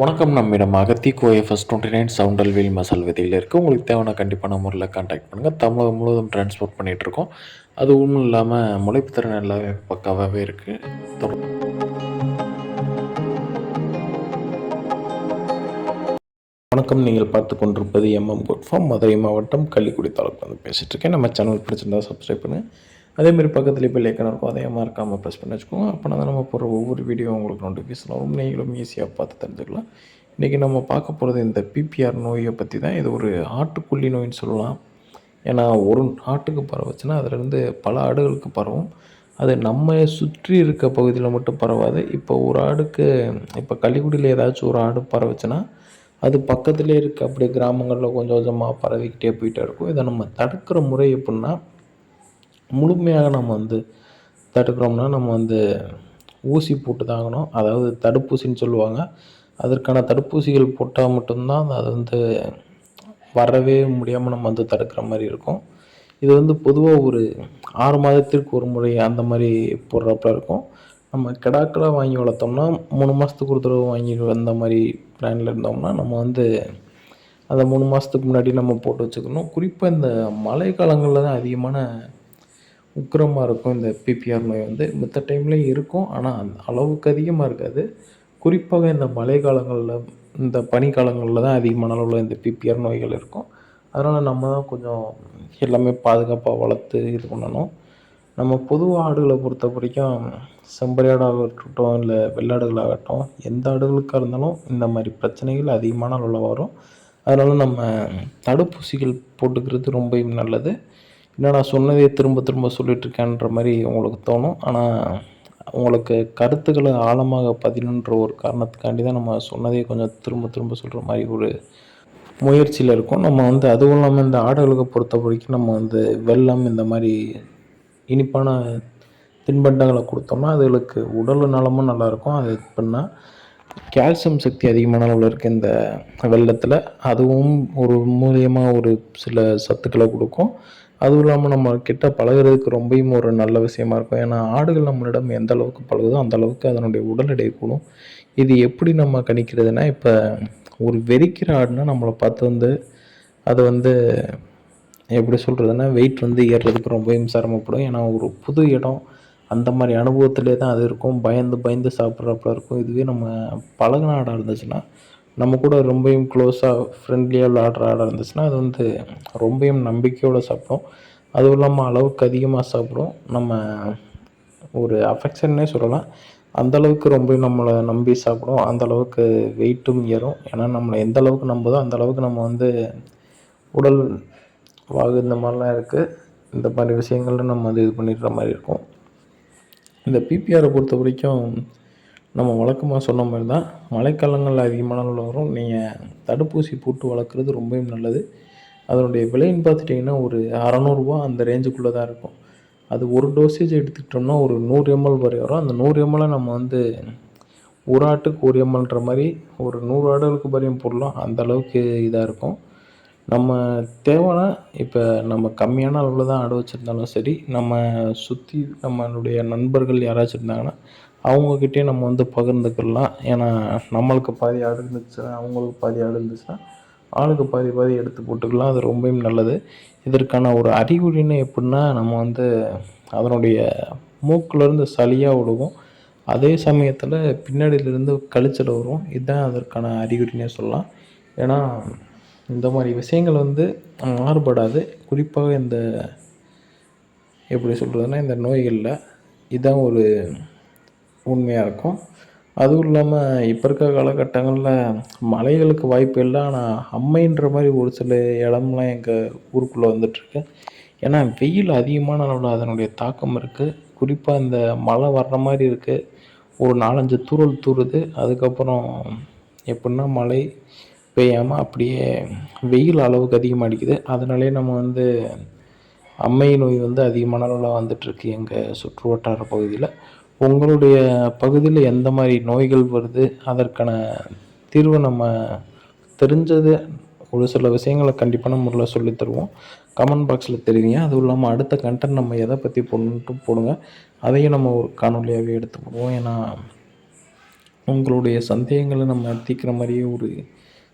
வணக்கம். நம்மிடமாக அகத்தி கோஎஃப்எஸ் twenty nine சவுண்டல்வில் மசால் விதையில் இருக்குது உங்களுக்கு தேவையான கண்டிப்பான முறையில் கான்டாக்ட் பண்ணுங்கள் தமிழகம் முழுவதும் டிரான்ஸ்போர்ட் பண்ணிகிட்ருக்கோம் அது ஒன்றும் இல்லாமல் முளைப்பு திறன் எல்லாமே பக்காவாகவே இருக்குது வணக்கம். நீங்கள் பார்த்து கொண்டிருப்பது எம்எம் குட் ஃபார்ம் மதுரை மாவட்டம் கள்ளிக்குடி தாலுக்கு வந்து பேசிகிட்டு இருக்கேன். நம்ம சேனல் பிடிச்சிருந்தா சப்ஸ்கிரைப் பண்ணு அதேமாரி பக்கத்தில் இப்போ லேக்கன் இருக்கும் அதே மறக்காமல் ப்ரெஸ் பண்ணி வச்சுக்கோங்க. அப்போ தான் நம்ம போகிற ஒவ்வொரு வீடியோ உங்களுக்கு நோட்டிஃபிகேஷன் வரும். நீங்களும் ஈஸியாக பார்த்து தெரிஞ்சுக்கலாம். இன்றைக்கி நம்ம பார்க்க போகிறது இந்த பிபிஆர் நோயை பற்றி தான். இது ஒரு ஆட்டுக்குள்ளி நோயின்னு சொல்லலாம். ஏன்னா ஒரு ஆட்டுக்கு பரவச்சுன்னா அதிலிருந்து பல ஆடுகளுக்கு பரவும். அது நம்ம சுற்றி இருக்க பகுதியில் மட்டும் பரவாது. இப்போ ஒரு ஆடுக்கு இப்போ கள்ளிக்குடியில் ஏதாச்சும் ஒரு ஆடு பரவச்சுன்னா அது பக்கத்துலேயே இருக்க அப்படியே கிராமங்களில் கொஞ்சம் கொஞ்சமாக பரவிக்கிட்டே போயிட்டே இருக்கும். இதை நம்ம தடுக்கிற முறை எப்படின்னா முழுமையாக நம்ம வந்து தடுக்கிறோம்னா நம்ம வந்து ஊசி போட்டு தாங்கணும் அதாவது தடுப்பூசின்னு சொல்லுவாங்க. அதற்கான தடுப்பூசிகள் போட்டால் மட்டும்தான் அது வந்து வரவே முடியாமல் நம்ம வந்து தடுக்கிற மாதிரி இருக்கும். இது வந்து பொதுவாக ஒரு ஆறு மாதத்திற்கு ஒரு முறை அந்த மாதிரி போடுறப்ப இருக்கும். நம்ம கிடாக்களாக வாங்கி வளர்த்தோம்னா மூணு மாதத்துக்கு ஒரு தடவை வாங்கி அந்த மாதிரி பிளானில் இருந்தோம்னா நம்ம வந்து அந்த மூணு மாதத்துக்கு முன்னாடி நம்ம போட்டு வச்சுக்கணும். குறிப்பாக இந்த மழை காலங்களில் தான் அதிகமான உக்கிரமாக இருக்கும் இந்த பிபிஆர் நோய் வந்து. மற்ற டைம்லேயும் இருக்கும் ஆனால் அந்த அளவுக்கு அதிகமாக இருக்காது. குறிப்பாக இந்த மழை காலங்களில் இந்த பனிக்காலங்களில் தான் அதிகமான அளவில் இந்த பிபிஆர் நோய்கள் இருக்கும். அதனால் நம்ம தான் கொஞ்சம் எல்லாமே பாதுகாப்பாக வளர்த்து இது பண்ணணும். நம்ம பொது ஆடுகளை பொறுத்த வரைக்கும் செம்பறியாடாக இருக்கட்டும் இல்லை வெள்ளாடுகளாகட்டும் எந்த ஆடுகளுக்காக இருந்தாலும் இந்த மாதிரி பிரச்சனைகள் அதிகமான அளவில் வரும். அதனால் நம்ம தடுப்பூசிகள் போட்டுக்கிறது ரொம்பவும் நல்லது. என்னடா சொன்னதே திரும்ப திரும்ப சொல்லிகிட்ருக்கேன்ற மாதிரி உங்களுக்கு தோணும். ஆனால் உங்களுக்கு கருத்துக்களை ஆழமாக பதினுன்ற ஒரு காரணத்துக்காண்டி தான் நம்ம சொன்னதே கொஞ்சம் திரும்ப திரும்ப சொல்கிற மாதிரி ஒரு முயற்சியில் இருக்கும். நம்ம வந்து அதுவும் இல்லாமல் இந்த ஆடுகளுக்கு பொறுத்த வரைக்கும் நம்ம வந்து வெள்ளம் இந்த மாதிரி இனிப்பான தின்பண்டங்களை கொடுத்தோம்னா அதுகளுக்கு உடல் நலமும் நல்லாயிருக்கும் அது எப்படின்னா கால்சியம் சக்தி அதிகமான அளவில் இருக்குது இந்த வெள்ளத்தில் அதுவும் ஒரு மூலியமாக ஒரு சில சத்துக்களை கொடுக்கும். அதுவும் இல்லாமல் நம்ம கிட்ட பழகுறதுக்கு ரொம்பவும் ஒரு நல்ல விஷயமா இருக்கும். ஏன்னா ஆடுகள் நம்மளிடம் எந்த அளவுக்கு பழகுதோ அந்த அளவுக்கு அதனுடைய உடல் எடை கூடும். இது எப்படி நம்ம கணிக்கிறதுனா இப்போ ஒரு வெறிக்கிற ஆடுனா நம்மளை பார்த்து வந்து அது வந்து எப்படி சொல்கிறதுனா வெயிட் வந்து ஏறுறதுக்கு ரொம்பவும் சிரமப்படும். ஏன்னா ஒரு புது இடம் அந்த மாதிரி அனுபவத்திலே தான் அது இருக்கும். பயந்து பயந்து சாப்பிட்றப்ப இருக்கும். இதுவே நம்ம பழகின ஆடாக இருந்துச்சுன்னா நம்ம கூட ரொம்பவும் க்ளோஸாக ஃப்ரெண்ட்லியாக விளாட்ற ஆடாக இருந்துச்சுன்னா அது வந்து ரொம்பவும் நம்பிக்கையோடு சாப்பிடும். அதுவும் இல்லாமல் அளவுக்கு அதிகமாக சாப்பிடும். நம்ம ஒரு அஃபெக்ஷன்னே சொல்லலாம். அந்தளவுக்கு ரொம்ப நம்மளை நம்பி சாப்பிடும். அந்தளவுக்கு வெயிட்டும் ஏறும். ஏன்னா நம்மளை எந்த அளவுக்கு நம்புதோ அந்த அளவுக்கு நம்ம வந்து உடல் வாகு இந்த மாதிரிலாம் இருக்குது இந்த மாதிரி விஷயங்கள்லாம் நம்ம வந்து இது பண்ணிடுற மாதிரி இருக்கும். இந்த பிபிஆரை பொறுத்த வரைக்கும் நம்ம வழக்கமாக சொன்ன மாதிரி தான் மழைக்காலங்களில் அதிகமான அளவில் வரும் நீங்கள் தடுப்பூசி போட்டு வளர்க்குறது ரொம்பவும் நல்லது. அதனுடைய விலைன்னு பார்த்துட்டிங்கன்னா ஒரு அறநூறுபா அந்த ரேஞ்சுக்குள்ளே தான் இருக்கும். அது ஒரு டோசேஜ் எடுத்துக்கிட்டோம்னா ஒரு நூறு எம்எல் வரை வரும். அந்த நூறு எம்எல்லை நம்ம வந்து ஒரு ஆட்டுக்கு ஒரு எம்எல்ன்ற மாதிரி ஒரு நூறு ஆடுகளுக்கு வரையும் போடலாம். அந்த அளவுக்கு இதாக இருக்கும். நம்ம தேவைன்னா இப்போ நம்ம கம்மியான அளவில் தான் ஆடு வச்சுருந்தாலும் சரி நம்ம சுற்றி நம்மளுடைய நண்பர்கள் யாராச்சும் இருந்தாங்கன்னா அவங்கக்கிட்டயே நம்ம வந்து பகிர்ந்துக்கிடலாம் ஏன்னா நம்மளுக்கு பாதி ஆடு இருந்துச்சுன்னா அவங்களுக்கு பாதி ஆடு இருந்துச்சுன்னா ஆளுக்கு பாதி பாதி எடுத்து போட்டுக்கலாம். அது ரொம்பவும் நல்லது. இதற்கான ஒரு அறிகுறின்னு எப்படின்னா நம்ம வந்து அதனுடைய மூக்கிலேருந்து சளியாக விடுவோம் அதே சமயத்தில் பின்னாடியிலேருந்து கழிச்சல் வரும். இதுதான் அதற்கான அறிகுறினே சொல்லலாம். ஏன்னா இந்த மாதிரி விஷயங்கள் வந்து மாறுபடாது. குறிப்பாக இந்த எப்படி சொல்கிறதுனா இந்த நோய்களில். இதுதான் ஒரு உண்மையாக இருக்கும். அதுவும் இல்லாமல் இப்போ இருக்க காலகட்டங்களில் மலைகளுக்கு வாய்ப்பு இல்லை. ஆனால் அம்மைன்ற மாதிரி ஒரு சில இடம்லாம் எங்கள் ஊருக்குள்ளே வந்துட்டுருக்கு. ஏன்னா வெயில் அதிகமான அளவில் அதனுடைய தாக்கம் இருக்குது குறிப்பாக இந்த மழை வர்ற மாதிரி இருக்குது ஒரு நாலஞ்சு தூரல் தூறுது. அதுக்கப்புறம் எப்படின்னா மழை பெய்யாமல் அப்படியே வெயில் அளவுக்கு அதிகமாக அடிக்குது. அதனாலேயே நம்ம வந்து அம்மை நோய் வந்து அதிகமான அளவில் வந்துட்டுருக்கு எங்கள் சுற்று வட்டார பகுதியில். உங்களுடைய பகுதியில் எந்த மாதிரி நோய்கள் வருது? அதற்கான தீர்வு நம்ம தெரிஞ்சது. ஒரு சில விஷயங்களை கண்டிப்பான முறையில் சொல்லித் தருவோம். கமெண்ட் பாக்ஸில் தெரிவிங்க அதுவும் இல்லாமல் அடுத்த கண்டென்ட் நம்ம எதை பற்றி போடணுன்ட்டு போடுங்க. அதையும் நம்ம ஒரு காணொலியாகவே எடுத்து போடுவோம். ஏன்னா உங்களுடைய சந்தேகங்களை நம்ம தீக்கிற மாதிரியே ஒரு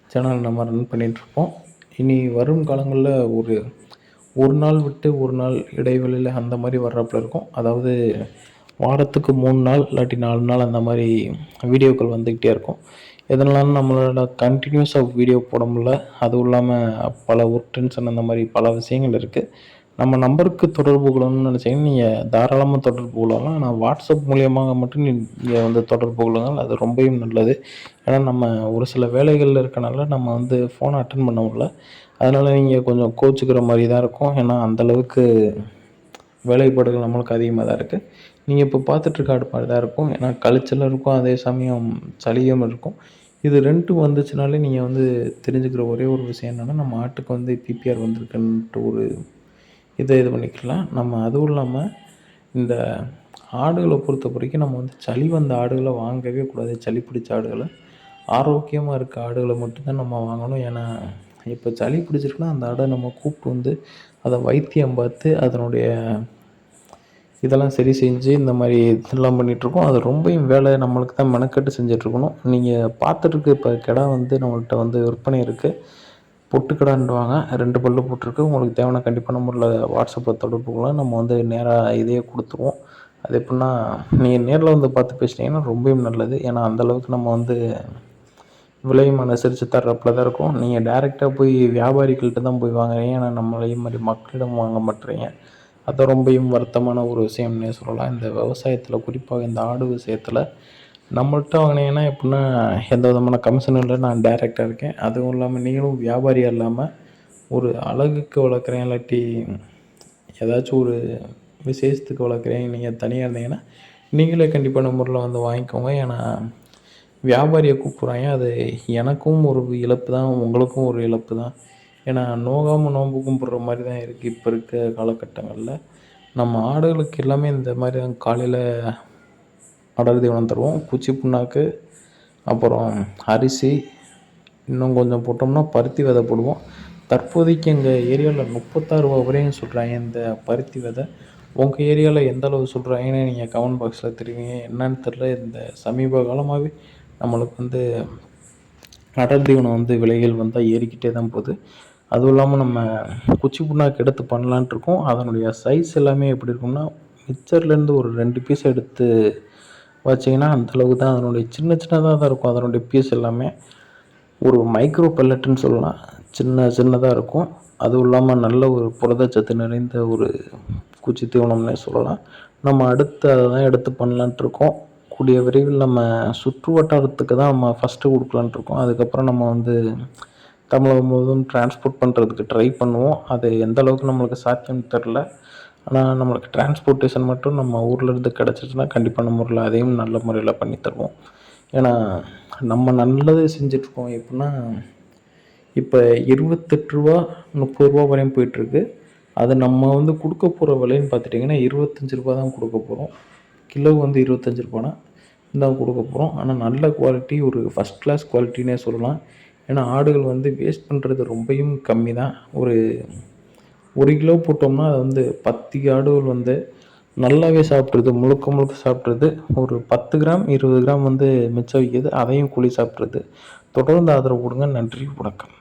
சேனல் நம்ம ரன் பண்ணிகிட்ருப்போம் இனி வரும் காலங்களில் ஒரு ஒரு நாள் விட்டு ஒரு நாள் இடைவெளியில் அந்த மாதிரி வர்றாப்புல இருக்கும். அதாவது வாரத்துக்கு மூணு நாள் இல்லாட்டி நாலு நாள் அந்த மாதிரி வீடியோக்கள் வந்துக்கிட்டே இருக்கும். எதனாலும் நம்மளோட கண்டினியூஸாக வீடியோ போட முடில அதுவும் இல்லாமல் பல ஒர்க் டென்ஷன் அந்த மாதிரி பல விஷயங்கள் இருக்குது நம்ம நம்பருக்கு தொடர்பு கொள்ளணும்னு நினச்சிங்கன்னா நீங்கள் தாராளமாக தொடர்பு கொள்ளலாம். ஆனால் வாட்ஸ்அப் மூலியமாக மட்டும் நீங்கள் வந்து தொடர்பு கொள்ளுங்கள். அது ரொம்பவும் நல்லது. ஏன்னா நம்ம ஒரு சில வேலைகளில் இருக்கனால நம்ம வந்து ஃபோனை அட்டன் பண்ண முடியல. அதனால் நீங்கள் கொஞ்சம் கோச்சிக்கிற மாதிரி தான் இருக்கும். ஏன்னா அந்தளவுக்கு வேலைப்பாடுகள் நம்மளுக்கு அதிகமாக தான் இருக்குது நீங்கள் இப்போ பார்த்துட்ருக்க மாதிரி தான் இருக்கும். ஏன்னா கழிச்சலும் இருக்கும். அதே சமயம் சளியும் இருக்கும். இது ரெண்டும் வந்துச்சுனாலே நீங்கள் வந்து தெரிஞ்சுக்கிற ஒரே ஒரு விஷயம் என்னென்னா நம்ம ஆட்டுக்கு வந்து பிபிஆர் வந்திருக்குன்ட்டு ஒரு இதை இது பண்ணிக்கலாம். நம்ம அதுவும் இல்லாமல் இந்த ஆடுகளை பொறுத்த வரைக்கும் நம்ம வந்து சளி வந்த ஆடுகளை வாங்கவே கூடாது. சளி பிடிச்ச ஆடுகளை. ஆரோக்கியமாக இருக்க ஆடுகளை மட்டும்தான் நம்ம வாங்கணும். ஏன்னா இப்போ சளி பிடிச்சிருக்குன்னா அந்த ஆடை நம்ம கூப்பிட்டு வந்து அதை வைத்தியம் பார்த்து அதனுடைய இதெல்லாம் சரி செஞ்சு இந்த மாதிரி இதெல்லாம் பண்ணிகிட்ருக்கோம் அது ரொம்பவும் வேலை நம்மளுக்கு தான் மெனக்கட்டு செஞ்சிட்ருக்கணும் நீங்கள் பார்த்துட்ருக்க இப்போ கிடா வந்து நம்மள்கிட்ட வந்து விற்பனை இருக்குது பொட்டுக்கடான்டுவாங்க ரெண்டு பல்லு போட்டிருக்கு. உங்களுக்கு தேவையான கண்டிப்பாக நம்பரில் வாட்ஸ்அப்பில் தொடர்பு கொள்ளலாம். நம்ம வந்து நேராக இதையே கொடுத்துருவோம். அது எப்படின்னா நீங்கள் நேரில் வந்து பார்த்து பேசினீங்கன்னா ரொம்பவும் நல்லது. ஏன்னா அந்தளவுக்கு நம்ம வந்து விலையும் அனுசரித்து தர்றப்பில் தான் இருக்கும். நீங்கள் டேரெக்டாக போய் வியாபாரிகள்கிட்ட தான் போய் வாங்குறீங்க. ஏன்னா நம்மளையும் மாதிரி மக்களிடம் வாங்க மாட்டுறீங்க. அது ரொம்பவும் வருத்தமான ஒரு விஷயம்னே சொல்லலாம். இந்த விவசாயத்தில் குறிப்பாக இந்த ஆடு விஷயத்தில் நம்மள்கிட்ட வாங்கினீங்கன்னா எப்படின்னா எந்த விதமான கமிஷனும் இல்லை. நான் டேரெக்டாக இருக்கேன். அதுவும் இல்லாமல் நீங்களும் வியாபாரியாக இல்லாமல் ஒரு அழகுக்கு வளர்க்குறேன். இல்லாட்டி ஏதாச்சும் ஒரு விசேஷத்துக்கு வளர்க்குறேன். நீங்கள் தனியாக இருந்தீங்கன்னா நீங்களே கண்டிப்பான முறையில் வந்து வாங்கிக்கோங்க. ஏன்னா வியாபாரியை கூப்பிட்றாங்க. அது எனக்கும் ஒரு இழப்பு தான். உங்களுக்கும் ஒரு இழப்பு தான். ஏன்னா நோகாமல் நோன்பு கும்பிட்ற மாதிரி தான் இருக்குது இப்போ இருக்க காலகட்டங்களில் நம்ம ஆடுகளுக்கு எல்லாமே இந்த மாதிரி தான். காலையில் அடர் தீவனம் தருவோம். குச்சி புண்ணாக்கு அப்புறம் அரிசி இன்னும் கொஞ்சம் போட்டோம்னா பருத்தி விதை போடுவோம். தற்போதைக்கு எங்கள் ஏரியாவில் முப்பத்தாறு ரூபா வரையும் சொல்கிறாங்க இந்த பருத்தி விதை. உங்கள் ஏரியாவில் எந்த அளவு சொல்கிறாங்கன்னு நீங்கள் கமெண்ட் பாக்ஸில் தெரிவிங்க. என்னன்னு தெரில இந்த சமீப காலமாகவே நம்மளுக்கு வந்து அடல் தீவனம் வந்து விலைகள் வந்தால் ஏறிக்கிட்டே தான் போகுது. அதுவும் இல்லாமல் நம்ம குச்சி புண்ணாக்கு எடுத்து பண்ணலான்ட்டு இருக்கோம். அதனுடைய சைஸ் எல்லாமே எப்படி இருக்கும்னா மிக்சர்லேருந்து ஒரு ரெண்டு பீஸ் எடுத்து வச்சிங்கன்னா அந்தளவுக்கு தான் அதனுடைய சின்ன சின்னதாக தான் இருக்கும். அதனுடைய பீஸ் எல்லாமே ஒரு மைக்ரோ பல்லட்டுன்னு சொல்லலாம். சின்ன சின்னதாக இருக்கும். அதுவும் இல்லாமல் நல்ல ஒரு புரதச்சத்து நிறைந்த ஒரு குச்சி தீவனம்னே சொல்லலாம். நம்ம அடுத்து அதை தான் எடுத்து பண்ணலான்ட்டு இருக்கோம். கூடிய விரைவில் நம்ம சுற்று வட்டாரத்துக்கு தான் நம்ம ஃபஸ்ட்டு கொடுக்கலான்ட்டு இருக்கோம். அதுக்கப்புறம் நம்ம வந்து தமிழகம் முழுவதும் டிரான்ஸ்போர்ட் பண்ணுறதுக்கு ட்ரை பண்ணுவோம். அது எந்த அளவுக்கு நம்மளுக்கு சாத்தியம்னு தெரில ஆனால் நம்மளுக்கு டிரான்ஸ்போர்ட்டேஷன் மட்டும் நம்ம ஊரில் இருந்து கிடச்சிச்சின்னா கண்டிப்பான முறையில் அதையும் நல்ல முறையில் பண்ணி தருவோம். ஏன்னா நம்ம நல்லது செஞ்சிட்ருக்கோம். எப்படின்னா இப்போ இருபத்தெட்டு ரூபா முப்பது ரூபா வரையும் போயிட்டுருக்கு அது நம்ம வந்து கொடுக்க போகிற விலைன்னு பார்த்துட்டிங்கன்னா இருபத்தஞ்சி ரூபா தான் கொடுக்க போகிறோம் கிலோ வந்து இருபத்தஞ்சி ரூபானா தான் கொடுக்க போகிறோம் ஆனால் நல்ல குவாலிட்டி ஒரு ஃபஸ்ட் கிளாஸ் குவாலிட்டினே சொல்லலாம். ஏன்னா ஆடுகள் வந்து வேஸ்ட் பண்ணுறது ரொம்பவும் கம்மி தான் ஒரு ஒரு கிலோ போட்டோம்னா அது வந்து பத்து ஆடுகள் வந்து நல்லாவே சாப்பிட்ருது முழுக்க முழுக்க சாப்பிட்ருது. ஒரு பத்து கிராம் இருபது கிராம் வந்து மிச்சம் வைக்கிது அதையும் கூலி சாப்பிட்ருது. தொடர்ந்து ஆதரவு கொடுங்க. நன்றி வணக்கம்.